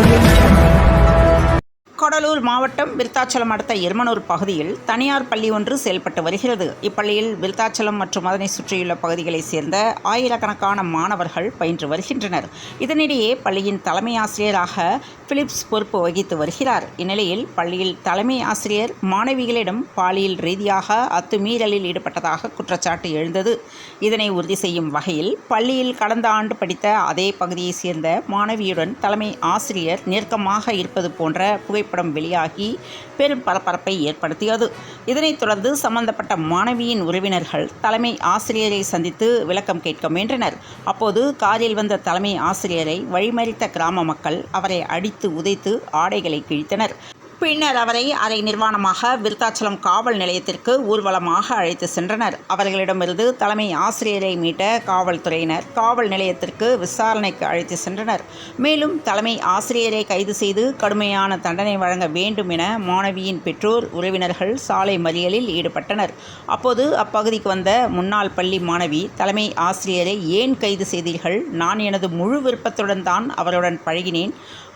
Audio Cuddalore மாவட்டம் விருத்தாச்சலம் அடுத்த எருமனூர் பகுதியில் தனியார் பள்ளி ஒன்று செயல்பட்டு வருகிறது. இப்பள்ளியில் விருத்தாச்சலம் மற்றும் அதனை சுற்றியுள்ள பகுதிகளைச் சேர்ந்த ஆயிரக்கணக்கான மாணவர்கள் பயின்று வருகின்றனர். இதனிடையே பள்ளியின் தலைமை ஆசிரியராக பிலிப்ஸ் பொறுப்பு வகித்து வருகிறார். இந்நிலையில் பள்ளியில் தலைமை ஆசிரியர் மாணவிகளிடம் பாலியல் ரீதியாக அத்துமீறலில் ஈடுபட்டதாக குற்றச்சாட்டு எழுந்தது. இதனை உறுதி செய்யும் வகையில் பள்ளியில் கடந்த ஆண்டு படித்த அதே பகுதியைச் சேர்ந்த மாணவியுடன் தலைமை ஆசிரியர் நெருக்கமாக இருப்பது போன்ற புகைப்படம் வெளியாகி பெரும் பரபரப்பை ஏற்படுத்தியது. இதனைத் தொடர்ந்து சம்பந்தப்பட்ட மாணவியின் உறவினர்கள் தலைமை ஆசிரியரை சந்தித்து விளக்கம் கேட்க முயன்றனர். அப்போது காரில் வந்த தலைமை ஆசிரியரை வழிமறித்த கிராம மக்கள் அவரை அடித்து உதைத்து ஆடைகளை கிழித்தனர். பின்னர் அவரை அரை நிர்வாணமாக விருத்தாச்சலம் காவல் நிலையத்திற்கு ஊர்வலமாக அழைத்து சென்றனர். அவர்களிடமிருந்து தலைமை ஆசிரியரை மீட்ட காவல்துறையினர் காவல் நிலையத்திற்கு விசாரணைக்கு அழைத்து சென்றனர். மேலும் தலைமை ஆசிரியரை கைது செய்து கடுமையான தண்டனை வழங்க வேண்டும் என மாணவியின் பெற்றோர் உறவினர்கள் சாலை மறியலில் ஈடுபட்டனர். அப்போது அப்பகுதிக்கு வந்த முன்னாள் பள்ளி மாணவி தலைமை ஆசிரியரை ஏன் கைது செய்தீர்கள்? நான் எனது முழு விருப்பத்துடன் தான் அவருடன் பழகினேன்.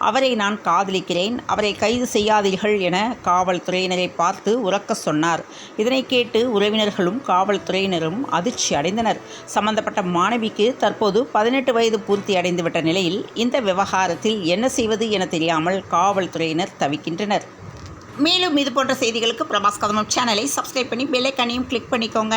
அவரை நான் காதலிக்கிறேன். அவரை கைது செய்யாதீர்கள் என காவல்துறையினரை பார்த்து உறக்க சொன்னார். இதனை கேட்டு உறவினர்களும் காவல்துறையினரும் அதிர்ச்சி அடைந்தனர். சம்பந்தப்பட்ட மாணவிக்கு தற்போது பதினெட்டு வயது பூர்த்தி அடைந்துவிட்ட நிலையில் இந்த விவகாரத்தில் என்ன செய்வது என தெரியாமல் காவல்துறையினர் தவிக்கின்றனர். மேலும் இது போன்ற செய்திகளுக்கு பிரபாஸ் கதமம் சேனலை சப்ஸ்கிரைப் பண்ணி பெல்லைக்கனையும் கிளிக் பண்ணிக்கோங்க.